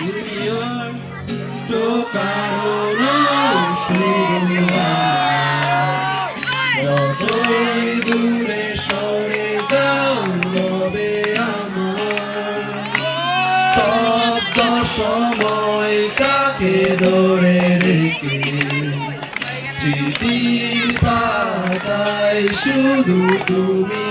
দুনিয়ার তো কারণ শুরু। যতই দূরে সরে যাও রবে আমার স্তব্ধ সময়টাকে ধরে শুধু তুমি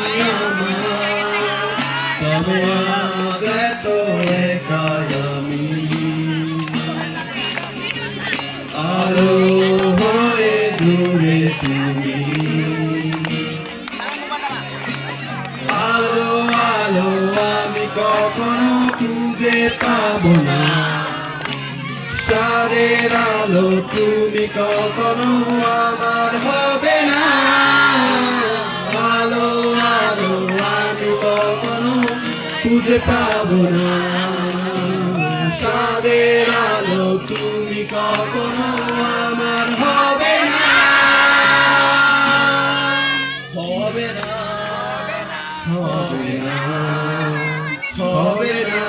আলো আলো আমি কখনো খুঁজে পাবো না চাঁদের আলো তুমি কখনো আমার হবে না আলো আলো আমি কখনো খুঁজে পাবো না। চাঁদের আলো, তুমি কখনো হবে না হবে না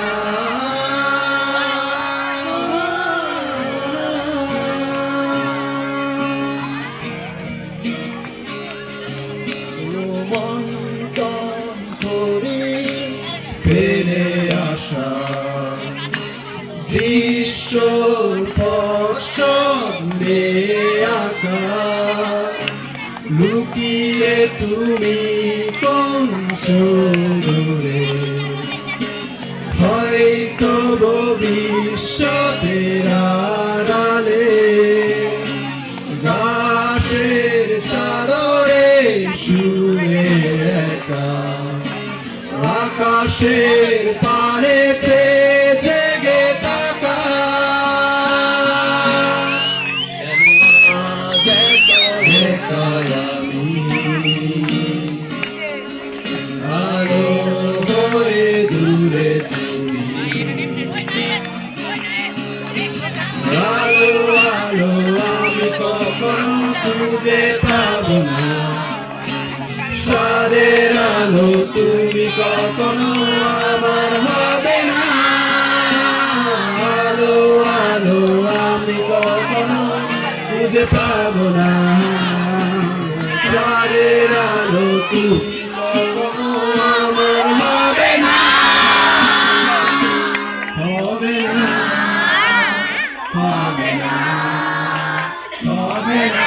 রোমন্থন করে ফেলে আসা দৃশ্য পছন্দে লুকিয়ে তুমি কোন সুদূরে? হয়তো ভবিষ্যতের আড়ালে গাছের সাদরে শুয়ে একা আকাশের পারে চেয়ে খুঁজে পাব না। সরের আলো তুমি কখনো আমার হবে না। আলো আলো আমি কখনো খুঁজে পাব না। সরের আলো তুমি Amen.